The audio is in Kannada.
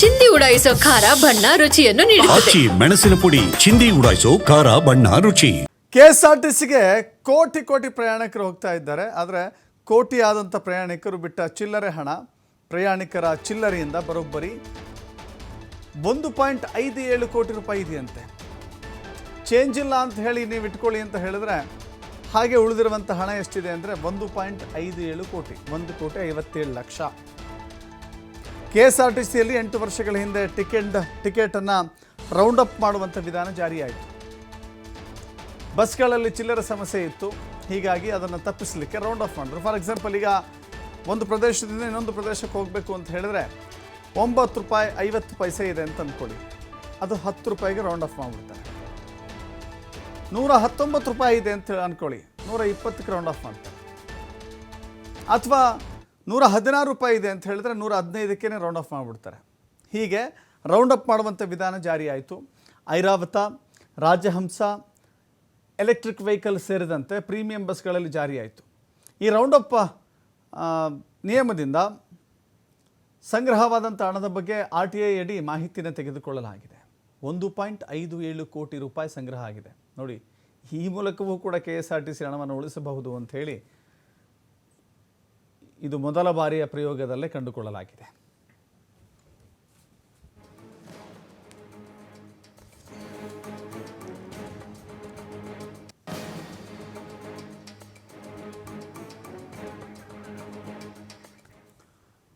ಚಿಂದಿ ಉಡಾಯಿಸೋ ಖಾರ ಬಣ್ಣ ರುಚಿಯನ್ನು ನೀಡುತ್ತದೆ. ಆಚಿ ಮೆಣಸಿನ ಪುಡಿ ಚಿಂದಿ ಉಡಾಯಿಸೋ ಖಾರ ಬಣ್ಣ ರುಚಿ. ಕೆ ಎಸ್ ಆರ್ ಟಿ ಸಿಗೆ ಕೋಟಿ ಕೋಟಿ ಪ್ರಯಾಣಿಕರು ಹೋಗ್ತಾ ಇದ್ದಾರೆ. ಆದರೆ ಕೋಟಿ ಆದಂಥ ಪ್ರಯಾಣಿಕರು ಬಿಟ್ಟ ಚಿಲ್ಲರೆ ಹಣ ಪ್ರಯಾಣಿಕರ ಚಿಲ್ಲರೆಯಿಂದ ಬರೋಬ್ಬರಿ ಒಂದು ಪಾಯಿಂಟ್ ಐದು ಏಳು ಕೋಟಿ ರೂಪಾಯಿ ಇದೆಯಂತೆ. ಚೇಂಜ್ ಇಲ್ಲ ಅಂತ ಹೇಳಿ ನೀವು ಇಟ್ಕೊಳ್ಳಿ ಅಂತ ಹೇಳಿದ್ರೆ ಹಾಗೆ ಉಳಿದಿರುವಂಥ ಹಣ ಎಷ್ಟಿದೆ ಅಂದರೆ ಒಂದು ಪಾಯಿಂಟ್ ಐದು ಏಳು ಕೋಟಿ ಒಂದು ಕೋಟಿ ಐವತ್ತೇಳು ಲಕ್ಷ. ಕೆ ಎಸ್ ಆರ್ ಟಿ ಸಿಯಲ್ಲಿ ಎಂಟು ವರ್ಷಗಳ ಹಿಂದೆ ಟಿಕೆಟ್ ಟಿಕೆಟನ್ನು ರೌಂಡ್ ಅಪ್ ಮಾಡುವಂಥ ವಿಧಾನ ಜಾರಿಯಾಯಿತು. ಬಸ್ಗಳಲ್ಲಿ ಚಿಲ್ಲರೆ ಸಮಸ್ಯೆ ಇತ್ತು. ಹೀಗಾಗಿ ಅದನ್ನು ತಪ್ಪಿಸಲಿಕ್ಕೆ ರೌಂಡ್ ಆಫ್ ಮಾಡಿದ್ರು. ಫಾರ್ ಎಕ್ಸಾಂಪಲ್, ಈಗ ಒಂದು ಪ್ರದೇಶದಿಂದ ಇನ್ನೊಂದು ಪ್ರದೇಶಕ್ಕೆ ಹೋಗಬೇಕು ಅಂತ ಹೇಳಿದ್ರೆ ಒಂಬತ್ತು ರೂಪಾಯಿ ಐವತ್ತು ಪೈಸೆ ಇದೆ ಅಂತ ಅಂದ್ಕೊಳ್ಳಿ. ಅದು ಹತ್ತು ರೂಪಾಯಿಗೆ ರೌಂಡ್ ಆಫ್ ಮಾಡಿಬಿಡ್ತಾರೆ. ನೂರ ಹತ್ತೊಂಬತ್ತು ರೂಪಾಯಿ ಇದೆ ಅಂತ ಅಂದ್ಕೊಳ್ಳಿ. ನೂರ ಇಪ್ಪತ್ತಕ್ಕೆ ರೌಂಡ್ ಆಫ್ ಮಾಡ್ತಾರೆ. ಅಥವಾ ನೂರ ಹದಿನಾರು ರೂಪಾಯಿ ಇದೆ ಅಂತ ಹೇಳಿದ್ರೆ ನೂರ ಹದಿನೈದಕ್ಕೇ ರೌಂಡ್ ಆಫ್ ಮಾಡಿಬಿಡ್ತಾರೆ. ಹೀಗೆ ರೌಂಡ್ ಅಪ್ ಮಾಡುವಂಥ ವಿಧಾನ ಜಾರಿಯಾಯಿತು ಐರಾವತ, ರಾಜಹಂಸ ಎಲೆಕ್ಟ್ರಿಕ್ ವೆಹಿಕಲ್ ಸೇರಿದಂತೆ ಪ್ರೀಮಿಯಂ ಬಸ್ಗಳಲ್ಲಿ ಜಾರಿಯಾಯಿತು ಈ ರೌಂಡ್ ಅಪ್ ನಿಯಮದಿಂದ ಸಂಗ್ರಹವಾದಂಥ ಹಣದ ಬಗ್ಗೆ ಆರ್ ಟಿ ಐ ಅಡಿ ಮಾಹಿತಿನ ತೆಗೆದುಕೊಳ್ಳಲಾಗಿದೆ. ಒಂದು ಪಾಯಿಂಟ್ ಐದು ಏಳು ಕೋಟಿ ರೂಪಾಯಿ ಸಂಗ್ರಹ ಆಗಿದೆ. ನೋಡಿ, ಈ ಮೂಲಕವೂ ಕೂಡ K S R T C ಹಣವನ್ನು ಉಳಿಸಬಹುದು ಅಂತ ಹೇಳಿ ಇದು ಮೊದಲ ಬಾರಿಯ ಪ್ರಯೋಗದಲ್ಲೇ ಕಂಡುಕೊಳ್ಳಲಾಗಿದೆ.